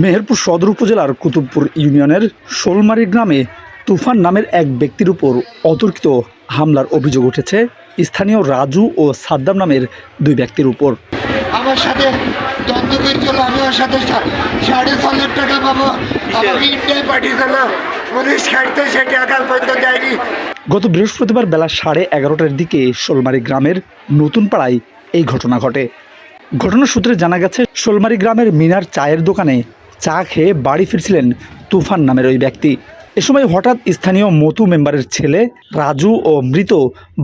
মেহেরপুর সদর উপজেলার কুতুবপুর ইউনিয়নের শোলমারি গ্রামে তুফান নামের এক ব্যক্তির উপর অতর্কিত হামলার অভিযোগ উঠেছে স্থানীয় রাজু ও সাদ্দাম নামের দুই ব্যক্তির উপর। আমার সাথে দ্বন্দ্ব করেছিল আমি ওর সাথে সাড়ে ছ লাখ টাকা পাবো। আমাকে ইন্ডিয়ায় পাঠিয়েছিল পুলিশ পর্যন্ত দেয়নি। গত বৃহস্পতিবার বেলা সাড়ে এগারোটার দিকে শোলমারি গ্রামের নতুন পাড়ায় এই ঘটনা ঘটে। ঘটনার সূত্রে জানা গেছে, শোলমারি গ্রামের মিনার চায়ের দোকানে চা খেয়ে বাড়ি ফিরছিলেন তুফান নামের ওই ব্যক্তি। এ সময় হঠাৎ স্থানীয় মতু মেম্বারের ছেলে, রাজু ও মৃত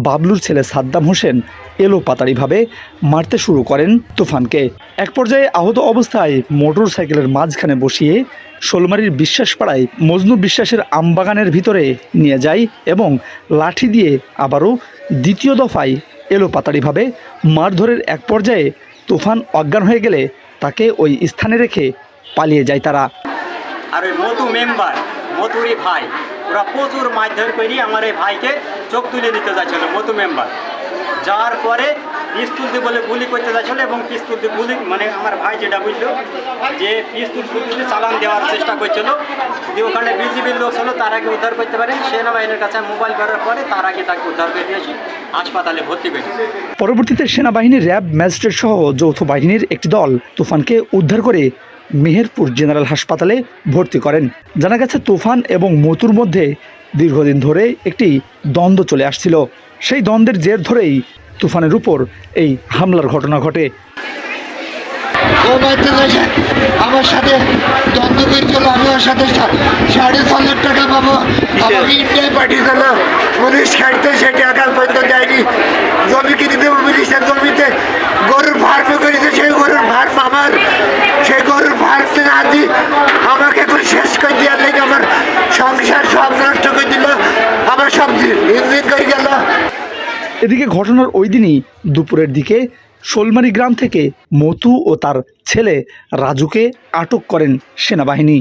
বাবলুর ছেলে সাদ্দাম হোসেন এলো পাতাড়িভাবে মারতে শুরু করেন তুফানকে। এক পর্যায়ে আহত অবস্থায় মোটর সাইকেলের মাঝখানে বসিয়ে শোলমারির বিশ্বাস পাড়ায় মজনু বিশ্বাসের আমবাগানের ভিতরে নিয়ে যায় এবং লাঠি দিয়ে আবারও দ্বিতীয় দফায় এলো পাতাড়িভাবে মারধরের এক পর্যায়ে তুফান অজ্ঞান হয়ে গেলে তাকে ওই স্থানে রেখে পালিয়ে যায় তারা। আর ওই মধু মেম্বার, মধুরি ভাই, ওরা প্রচুর মারধর করি আমার এই ভাইকে চোখ তুলে দিতে যাচ্ছিল মধু মেম্বার। যাওয়ার পরে পিস্তুল দিয়ে বলে গুলি করতে যাচ্ছিল এবং পিস্তুল দিয়ে গুলি মানে আমার ভাই যেটা বুঝলো, যে পিস্তুল দিয়ে চালান দেওয়ার চেষ্টা করছিল, দিয়ে ওখানে বিজিবির লোক ছিল, তার আগে উদ্ধার করতে পারে সেনাবাহিনীর কাছে মোবাইল করার পরে তার আগে তাকে উদ্ধার করে দিয়েছি। হাসপাতালে ভর্তি করেছি পরবর্তীতে সেনাবাহিনীর র্যাব ম্যাজিস্ট্রেট সহ যৌথ বাহিনীর একটি দল তুফানকে উদ্ধার করে মেহেরপুর জেনারেল হাসপাতালে ভর্তি করেন। জানা গেছে তুফান এবং মতুর মধ্যে দীর্ঘদিন ধরে একটি দ্বন্দ্ব চলে আসছিল। সেই দ্বন্দ্বের জের ধরেই তুফানের উপর এই হামলার ঘটনা ঘটে। আমার সাথে দ্বন্দ্ব করেছিল আমি ওর সাথে সাড়ে ছ লাখ টাকা পাবো। আমাকে ইন্ডিয়ায় পাঠিয়েছিল। পুলিশ খাইতে সে টাকা পর্যন্ত জমি কিনে দেবো জমিতে। গরুর ফার্মে করেছে, সেই গরুর ফার্ম আমার সেই গরুর ফার্মে না দি, আমাকে এখন শেষ করে দেওয়ার লেগে আমার সংসার সব নষ্ট করে দিল, আমার সব ইঞ্জিন করে গেল। এদিকে ঘটনার ওই দিনই দুপুরের দিকে শোলমারি গ্রাম থেকে মতু ও তার ছেলে রাজুকে আটক করেন সেনাবাহিনী।